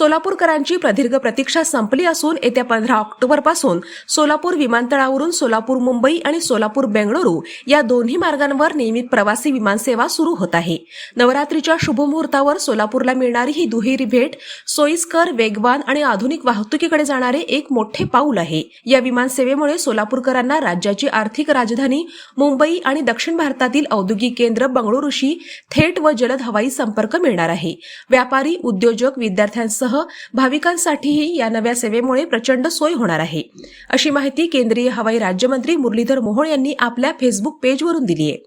सोलापूरकरांची प्रदीर्घ प्रतीक्षा संपली असून येत्या पंधरा ऑक्टोबरपासून सोलापूर विमानतळावरून सोलापूर मुंबई आणि सोलापूर बेंगळुरू या दोन्ही मार्गांवर नियमित प्रवासी विमानसेवा सुरू होत आहे. नवरात्रीच्या शुभमुहूर्तावर सोलापूरला मिळणारी ही दुहेरी भेट सोयीस्कर वेगवान आणि आधुनिक वाहतुकीकडे जाणारे एक मोठे पाऊल आहे. या विमानसेवेमुळे सोलापूरकरांना राज्याची आर्थिक राजधानी मुंबई आणि दक्षिण भारतातील औद्योगिक केंद्र बंगळुरूशी थेट व जलद हवाई संपर्क मिळणार आहे. व्यापारी उद्योजक विद्यार्थ्यांसह भाविकांसाठीही या नव्या सेवेमुळे प्रचंड सोय होणार आहे. अशी माहिती केंद्रीय हवाई राज्यमंत्री मुरलीधर मोहोळ यांनी आपल्या फेसबुक पेजवरून दिली आहे.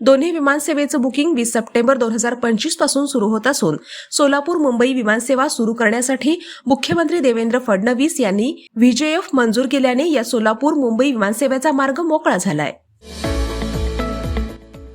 दोन्ही विमानसेवेचं बुकिंग वीस सप्टेंबर दोन हजार पंचवीसपासून सुरू होत असून सोलापूर मुंबई विमानसेवा सुरू करण्यासाठी मुख्यमंत्री देवेंद्र फडणवीस यांनी व्हीजेएफ मंजूर केल्याने या सोलापूर मुंबई विमानसेवेचा मार्ग मोकळा झालाय.